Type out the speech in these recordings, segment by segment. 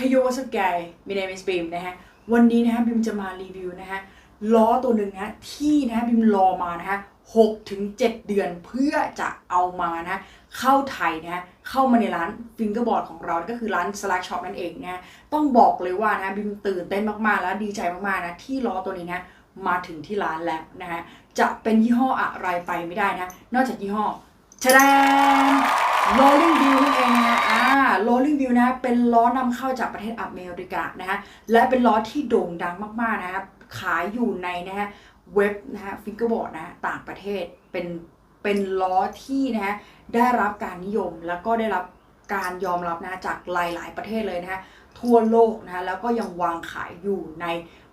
Hey yo what's up guys my name is Beam นะฮะ วันนี้นะฮะบิมจะมารีวิวนะฮะล้อตัวหนึ่งนะฮะที่นะฮะบิมรอมานะฮะหกถึงเจ็ดเดือนเพื่อจะเอามานะฮะเข้าไทยนะฮะเข้ามาในร้านฟิงเกอร์บอร์ดของเรา ก็คือร้าน Slack Shop นั่นเองนะต้องบอกเลยว่านะฮะบิมตื่นเต้นมากๆ แล้วดีใจมากๆนะที่ล้อตัวนี้นะมาถึงที่ร้านแล้วนะฮะจะเป็นยี่ห้ออะไรไปไม่ได้นะ นอกจากยี่ห้อชะแดง Rolling View นั่นเองนะฮะอ่า Rolling View นะ เป็นล้อนำเข้าจากประเทศอเมริกานะฮะ และเป็นล้อที่โด่งดังมากๆนะครับ ขายอยู่ในนะฮะเว็บนะฮะฟิงเกอร์บอร์ดนะต่างประเทศ เป็น เป็นล้อที่นะฮะได้รับการนิยมแล้วก็ได้รับการยอมรับนะจากหลายๆประเทศเลยนะฮะทั่วโลกนะฮะแล้วก็ยังวางขายอยู่ใน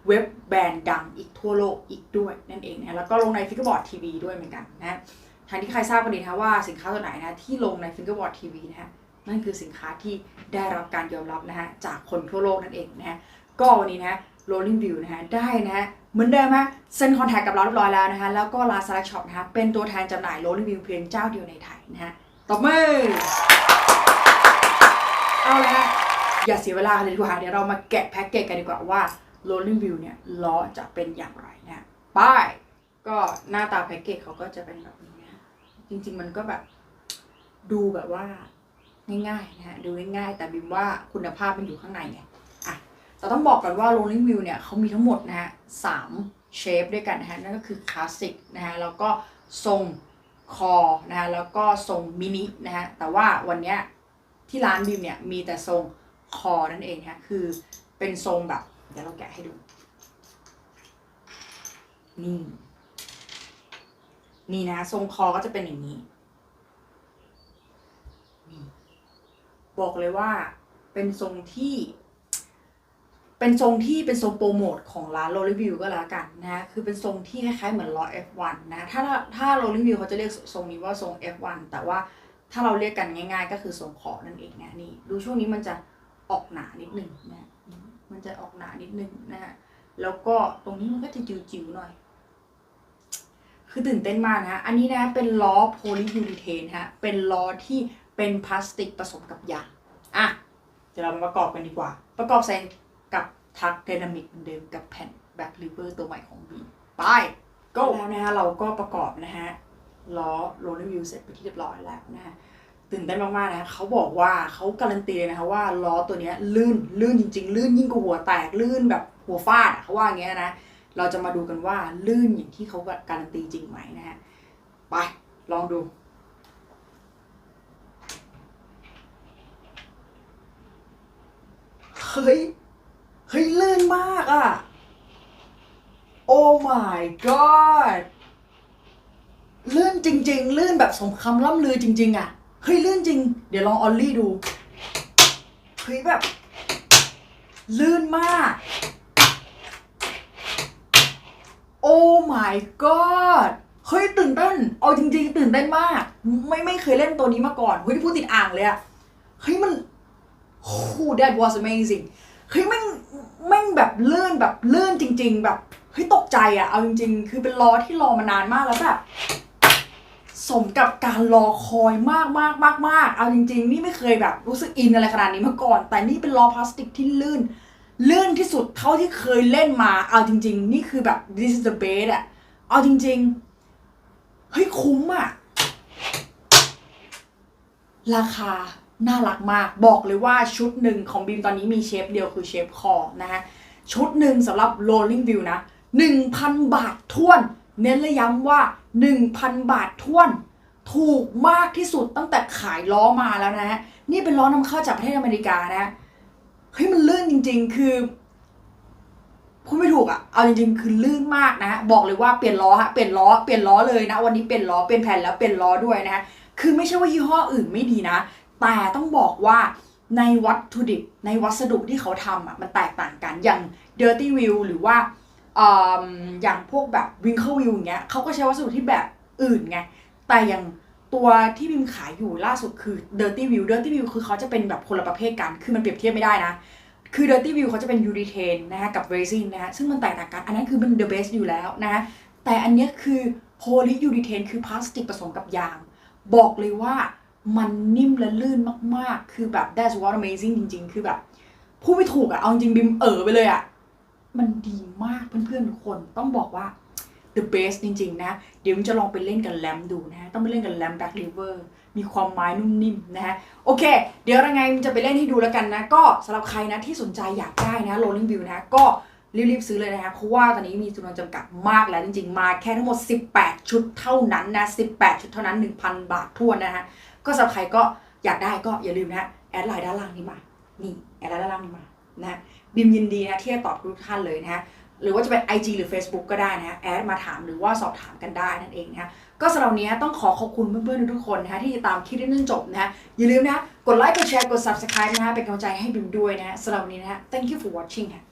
เว็บแบรนด์ดังอีกทั่วโลกอีกด้วยนั่นเองนะแล้วก็ลงในฟิกเกอร์บอร์ดทีวีด้วยเหมือนกันนะ ทางที่ใครทราบกันดีนะว่าสินค้าตัวไหนนะที่ลงใน Fingerboard TV นะฮะนั่นคือสินค้าที่ได้รับการยอมรับนะฮะจากคนทั่วโลกนั่นเองนะฮะก็วันนี้นะ Rolling View นะฮะได้นะฮะเหมือนเดิมฮะเซ็นคอนแทคกับเราเรียบร้อยแล้วนะฮะแล้วก็ร้าน Select Shop นะฮะเป็นตัวแทนจำหน่าย Rolling View เพียงเจ้าเดียวในไทยนะฮะตบมือเอาเละฮะอย่าเสียเวลาเลยดีกว่าเดี๋ยวเรามาแกะแพ็กเกจกันดีกว่าว่า Rolling View เนี่ยล้อจะเป็นอย่างไรนะฮะไป้ายก็หน้าตาแพ็กเกจเขาก็จะเป็นแบบนี้ จริง ๆ มันก็แบบดูแบบว่าง่ายๆนะฮะดูง่ายๆ แต่บิมว่าคุณภาพมันอยู่ข้างในไงอะแต่ต้องบอกก่อนว่า Rolling View เนี่ยเขามีทั้งหมดนะฮะสามเชฟด้วยกันนะฮะนั่นก็คือคลาสสิกนะฮะแล้วก็ทรงคอนะฮะแล้วก็ทรงมินินะฮะแต่ว่าวันเนี้ยที่ร้านบิมเนี่ยมีแต่ทรงคอนั่นเองฮะคือเป็นทรงแบบ เดี๋ยวเราแกะให้ดูนี่ นี่นะทรงคอก็จะเป็นอย่างนี้ บอกเลยว่าเป็นทรงที่ เป็นทรงที่เป็นทรงโปรโมทของร้านโรลลี่วิวก็แล้วกันนะคือเป็นทรงที่คล้ายๆเหมือนล้อ F1 นะถ้าถ้าโรลลี่วิวเขาจะเรียกทรงนี้ว่าทรง F1 แต่ว่าถ้าเราเรียกกันง่าย ๆ ก็คือทรงคอนั่นเองนะนี่ ดูช่วงนี้มันจะออกหนานิดนึงนะมันจะออกหนานิดนึงนะฮะแล้วก็ตรงนี้มันก็จะจิ๋วๆหน่อย คือตื่นเต้นมากนะฮะอันนี้นะเป็นล้อโพลียูริเทนฮะ เป็นล้อที่เป็นพลาสติกผสมกับยาง อะ เดี๋ยวเรามาประกอบกันดีกว่า ประกอบใส่กับทักไดนามิกเหมือนเดิมกับแผ่นแบ็คลิเบอร์ตัวใหม่ของบีไปก็แล้วนะฮะเราก็ประกอบนะฮะล้อโรลลอร์วิวเสร็จไปที่เรียบร้อยแล้วนะฮะตื่นเต้นมากๆนะเขาบอกว่าเขาการันตีเลยนะคะว่าล้อตัวเนี้ยลื่นลื่นจริง ๆ ลื่นยิ่งกว่าหัวแตกลื่นแบบหัวฟาดเขาว่าอย่างเงี้ยนะ เราจะมาดูกันว่าลื่นอย่างที่เขาการันตีจริงไหมนะฮะ ไป ลองดูเฮ้ยเฮ้ยลื่นมากอะโอ้ my god ลื่นจริง ๆ ลื่นแบบสมคำล่ำลือจริง ๆอะเฮ้ยลื่นจริง เดี๋ยวลองออลลี่ดู เฮ้ยแบบ ลื่นมาก โอ้ my god เฮ้ยตื่นเต้น เอาจริง ๆ ตื่นเต้นมาก ไม่ไม่เคยเล่นตัวนี้มาก่อน เฮ้ยพูดติดอ่างเลยอะเฮ้ยมันโอ้ that was amazing เฮ้ยแม่งแม่งแบบเลื่อนแบบเลื่อนจริง ๆ แบบเฮ้ยตกใจอะเอาจริง ๆ คือเป็นล้อที่รอมานานมากแล้วแบบสมกับการรอคอยมากมากมากมากเอาจริง ๆ นี่ไม่เคยแบบรู้สึกอินอะไรขนาดนี้มาก่อน แต่นี่เป็นล้อพลาสติกที่ลื่น ลื่นที่สุดเท่าที่เคยเล่นมา เอาจริง ๆ นี่คือแบบ this is the best อะเอาจริง ๆ เฮ้ยคุ้มอะราคาน่ารักมาก บอกเลยว่าชุดหนึ่งของบีมตอนนี้มีเชฟเดียวคือเชฟคอนะฮะ ชุดหนึ่งสำหรับ rolling view นะ 1,000 บาทท้วน เน้นและย้ำว่า 1,000 บาทท้วน ถูกมากที่สุดตั้งแต่ขายล้อมาแล้วนะฮะ นี่เป็นล้อนำเข้าจากประเทศอเมริกานะ เฮ้ยมันลื่นจริง ๆ คือพูดไม่ถูกอะเอาจริงๆ คือลื่นมากนะ บอกเลยว่าเปลี่ยนล้อฮะ เปลี่ยนล้อ เปลี่ยนล้อเลยนะ วันนี้เปลี่ยนล้อ เปลี่ยนแผ่นแล้วเปลี่ยนล้อด้วยนะฮะคือไม่ใช่ว่ายี่ห้ออื่นไม่ดีนะ แต่ต้องบอกว่าในวัตถุดิบ ในวัสดุที่เขาทำอะมันแตกต่างกัน อย่าง Dirty Wheel หรือว่าอืมอย่างพวกแบบ Winkle Wheel อย่างเงี้ยเขาก็ใช้วัสดุที่แบบอื่นไง แต่อย่าง ตัวที่บิมขายอยู่ล่าสุดคือ Dirty Wheel Dirty Wheel คือเขาจะเป็นแบบคนละประเภทกัน คือมันเปรียบเทียบไม่ได้นะ คือ Dirty Wheel เขาจะเป็น u r e t a n นะฮะกับ Resin นะฮะซึ่งมันแตกต่างกัน อันนั้นคือเป็น the best อยู่แล้วนะฮะแต่อันนี้คือ Poly u r e t a n คือพลาสติกผสมกับยาง บอกเลยว่ามันนิ่มและลื่นมากๆ คือแบบ that's what amazing จริง ๆ คือแบบพูดไม่ถูกอะเอาจริงบิมเออไปเลยอะมันดีมากเพื่อนๆทุกคนต้องบอกว่า the best จริง ๆ นะ เดี๋ยวมันจะลองไปเล่นกับแรมดูนะ ต้องไปเล่นกับแรม back river มีความไม้นุ่มนิ่มนะฮะ โอเค เดี๋ยวยังไงมันจะไปเล่นให้ดูแล้วกันนะ ก็สำหรับใครนะที่สนใจอยากได้นะ rolling view นะก็รีบๆซื้อเลยนะฮะเพราะว่าตอนนี้มีจำนวนจำกัดมากแล้วจริงๆ มาแค่ทั้งหมด 18 ชุดเท่านั้นนะ 18 ชุดเท่านั้น 1,000 บาททั่วนะฮะ ก็สำหรับใครก็อยากได้ก็อย่าลืมนะแอดไลน์ด้านล่างนี้มา นี่แอดไลน์ด้านล่างนี้มานะฮะบิมยินดีนะที่จะตอบทุกท่านเลยนะฮะ หรือว่าจะเป็น IG หรือ Facebook ก็ได้นะแอดมาถามหรือว่าสอบถามกันได้นั่นเองนะก็สำหรับนี้ต้องขอขอบคุณเพื่อนๆทุกคนนะฮะที่ติดตามคลิปนี้จนจบนะอย่าลืมนะกดไลค์กดแชร์กด Subscribe นะเป็นกำลังใจให้บิมด้วยนะสำหรับนี้นะฮะ thank you for watching ค่ะ